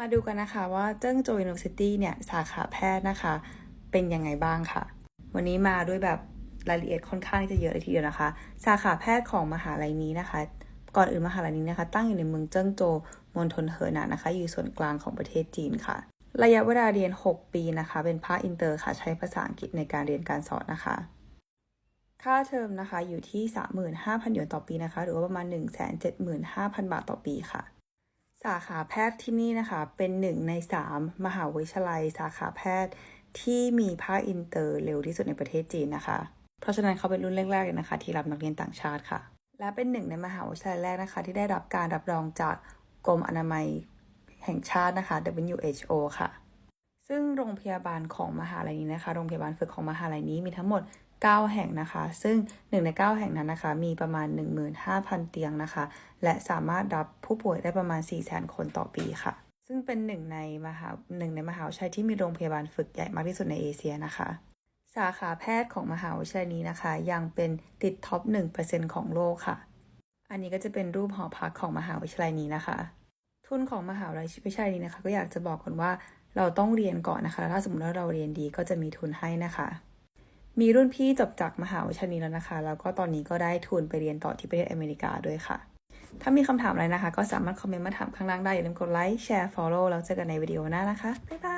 มาดูกันนะคะว่าเจิ้งโจ University เนี่ยสาขาแพทย์นะคะ เป็นยังไงบ้างค่ะ วันนี้มาด้วยแบบรายละเอียดค่อนข้างจะเยอะเลยทีเดียวนะคะ สาขาแพทย์ของมหาลัยนี้นะคะ ก่อนอื่นมหาลัยนี้นะคะ ตั้งอยู่ในเมืองเจิ้งโจวมณฑลเหอหนานนะคะ อยู่ส่วนกลางของประเทศจีนค่ะ ระยะเวลาเรียน 6 ปีนะคะ เป็นภาคอินเตอร์ค่ะ ใช้ภาษาอังกฤษในการเรียนการสอนนะคะ ค่าเทอมนะคะอยู่ที่ 35,000หยวนต่อปีนะคะ หรือว่าประมาณ 175,000 บาทต่อปีค่ะ สาขาแพทย์ที่นี่นะคะ เป็นหนึ่งในสามมหาวิทยาลัย สาขาแพทย์ที่มีภาคอินเตอร์เร็วที่สุดในประเทศจีนนะคะ เพราะฉะนั้นเขาเป็นรุ่นแรกๆเลยนะคะ ที่รับนักเรียนต่างชาติค่ะ และเป็นหนึ่งในมหาวิทยาลัยแรกนะคะ ที่ได้รับการรับรองจากกรมอนามัยแห่งชาตินะคะ WHO ค่ะ ซึ่งโรงพยาบาลของมหาลัยนี้นะคะ โรงพยาบาลฝึกของมหาลัยนี้มีทั้งหมด 9 แห่งนะคะ ซึ่ง 1 ใน 9 แห่งนั้นนะคะ มีประมาณ 15,000 เตียงนะคะ และสามารถรับผู้ป่วยได้ประมาณ 400,000 คนต่อปีค่ะ ซึ่งเป็นหนึ่งในมหาหนึ่งในมหาวิทยาลัยที่มีโรงพยาบาลฝึกใหญ่มากที่สุดในเอเชียนะคะ สาขาแพทย์ของมหาวิทยาลัยนี้นะคะ ยังเป็นติดท็อป 1%ของโลกค่ะ อันนี้ก็จะเป็นรูปหอพักของมหาวิทยาลัยนี้นะคะ ทุนของมหาวิทยาลัยนี้นะคะ ก็อยากจะบอกก่อนว่าเราต้องเรียนก่อนนะคะ ถ้าสมมติว่าเราเรียนดีก็จะมีทุนให้นะคะ มีรุ่นพี่จบจากมหาวิทยาลัยแล้วนะคะ แล้วก็ตอนนี้ก็ได้ทุนไปเรียนต่อที่ประเทศอเมริกาด้วยค่ะ ถ้ามีคำถามอะไรนะคะ ก็สามารถคอมเมนต์มาถามข้างล่างได้ อย่าลืมกดไลค์ แชร์ follow แล้วเจอกันในวิดีโอหน้านะคะ บ๊ายบาย